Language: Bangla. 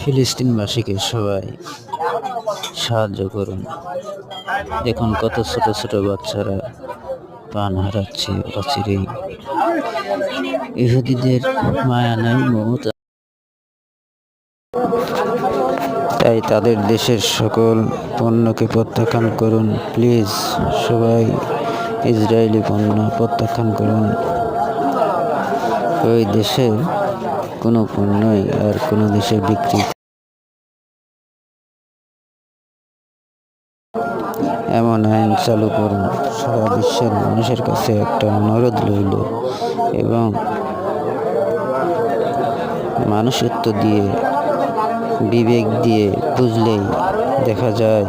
ফিলিস্তিনবাসীকে সবাই সাহায্য করুন। দেখুন কত ছোট ছোট বাচ্চারা প্রাণ হারাচ্ছে অচিরেই ইহুদিদের মায়া নাই, মমতা তাই তাদের দেশের সকল পণ্যকে প্রত্যাখ্যান করুন। প্লিজ, সবাই ইসরায়েলি পণ্য প্রত্যাখ্যান করুন। ওই দেশের কোনো পণ্যই আর কোনো দেশে বিক্রি। এমন আইন চালু করুন, সারা বিশ্বের মানুষের কাছে একটা অনুরোধ রইল এবং মানুষত্ব দিয়ে, বিবেক দিয়ে বুঝলেই দেখা যায়